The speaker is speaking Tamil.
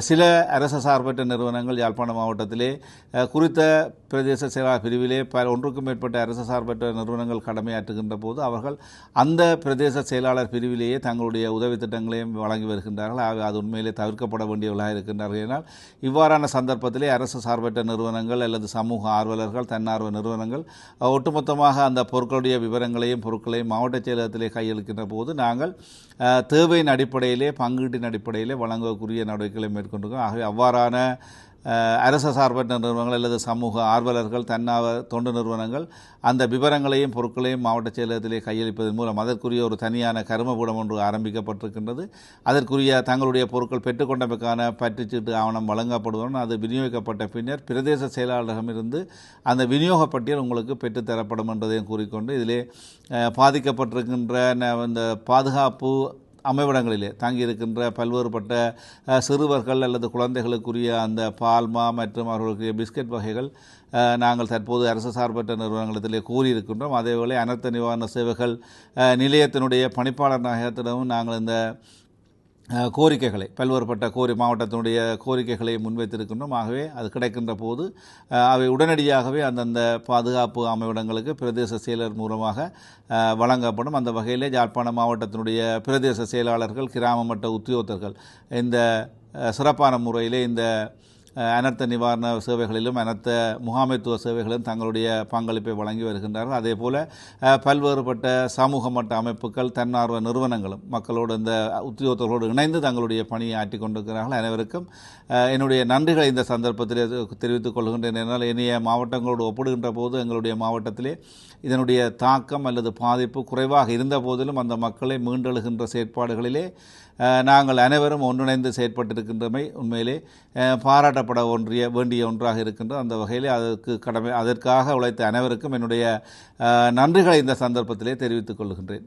சில அரச சார்பற்ற நிறுவனங்கள் யாழ்ப்பாண மாவட்டத்திலே குறித்த பிரதேச செயலாளர் பிரிவிலே பல ஒன்றுக்கும் மேற்பட்ட அரசு சார்பற்ற நிறுவனங்கள் கடமையாற்றுகின்ற போது அவர்கள் அந்த பிரதேச செயலாளர் பிரிவிலேயே தங்களுடைய உதவி திட்டங்களையும் வழங்கி வருகின்றார்கள். ஆக அது உண்மையிலே தவிர்க்கப்பட வேண்டியவர்களாக இருக்கின்றார்கள். ஏனால் இவ்வாறான சந்தர்ப்பத்திலே அரசு சார்பற்ற நிறுவனங்கள் அல்லது சமூக ஆர்வலர்கள் தன்னார்வ நிறுவனங்கள் ஒட்டுமொத்தமாக அந்த பொருட்களுடைய விவரங்களையும் பொருட்களையும் மாவட்ட செயலகத்திலே கையளிக்கின்ற போது நாங்கள் தேவையின் அடிப்படையிலே பங்கீட்டின் அடிப்படையிலே வழங்கக்கூடிய நடவடிக்கைகளை மேற்கொண்டிருக்கோம். ஆகவே அவ்வாறான அரச சார்பற்ற நிறுவனங்கள் அல்லது சமூக ஆர்வலர்கள் தன்னார்வ தொண்டு நிறுவனங்கள் அந்த விவரங்களையும் பொருட்களையும் மாவட்ட செயலகத்திலே கையளிப்பதன் மூலம் அதற்குரிய ஒரு தனியான கருமபூடம் ஒன்று ஆரம்பிக்கப்பட்டிருக்கின்றது. அதற்குரிய தங்களுடைய பொருட்கள் பெற்றுக்கொண்டமைக்கான பற்றுச்சீட்டு ஆவணம் வழங்கப்படுவதுடன் அது விநியோகிக்கப்பட்ட பின்னர் பிரதேச செயலாளரிடமிருந்து அந்த விநியோக பட்டியல் உங்களுக்கு பெற்றுத்தரப்படும் என்றதையும் கூறிக்கொண்டு இதிலே பாதிக்கப்பட்டிருக்கின்ற ந- இந்த பாதுகாப்பு அமைவிடங்களிலே தங்கியிருக்கின்ற பல்வேறுபட்ட சிறுவர்கள் அல்லது குழந்தைகளுக்குரிய அந்த பால்மா மற்றும் அவர்களுக்குரிய பிஸ்கட் வகைகள் நாங்கள் தற்போது அரசு சார்பற்ற நிறுவனங்களிடத்திலே கூறியிருக்கின்றோம். அதேவேளை அனர்த்த நிவாரண சேவைகள் நிலையத்தினுடைய பணிப்பாளர் நாயகத்திடமும் நாங்கள் இந்த கோரிக்கைகளை பல்வேறுபட்ட கோரி மாவட்டத்தினுடைய கோரிக்கைகளை முன்வைத்திருக்கின்றோம். ஆகவே அது கிடைக்கின்ற போது அவை உடனடியாகவே அந்தந்த பாதுகாப்பு அமைவிடங்களுக்கு பிரதேச செயலர் மூலமாக வழங்கப்படும். அந்த வகையிலே யாழ்ப்பாண மாவட்டத்தினுடைய பிரதேச செயலாளர்கள் கிராம மட்ட உத்தியோகத்தர்கள் இந்த சிறப்பான முறையிலே இந்த அனர்த்த நிவாரண சேவைகளிலும் அனர்த்த முகாமைத்துவ சேவைகளிலும் தங்களுடைய பங்களிப்பை வழங்கி வருகின்றார்கள். அதே போல் பல்வேறுபட்ட சமூக மட்ட அமைப்புகள் தன்னார்வ நிறுவனங்களும் மக்களோடு இந்த உத்தியோகத்தர்களோடு இணைந்து தங்களுடைய பணியை ஆற்றி கொண்டிருக்கிறார்கள். அனைவருக்கும் என்னுடைய நன்றிகளை இந்த சந்தர்ப்பத்தில் தெரிவித்துக் கொள்கின்றேன் என்னால் இனிய மாவட்டங்களோடு ஒப்பிடுகின்ற போது எங்களுடைய மாவட்டத்திலே இதனுடைய தாக்கம் அல்லது பாதிப்பு குறைவாக இருந்த போதிலும் அந்த மக்களை மீண்டெழுகின்ற செயற்பாடுகளிலே நாங்கள் அனைவரும் ஒன்றிணைந்து செயற்பட்டிருக்கின்றமை உண்மையிலே பாராட்ட பாராட்டப்பட ஒன்றிய வேண்டிய ஒன்றாக இருக்கின்றது அந்த வகையிலே அதற்கு கடமை அதற்காக உழைத்த அனைவருக்கும் என்னுடைய நன்றிகளை இந்த சந்தர்ப்பத்திலே தெரிவித்துக் கொள்கின்றேன்.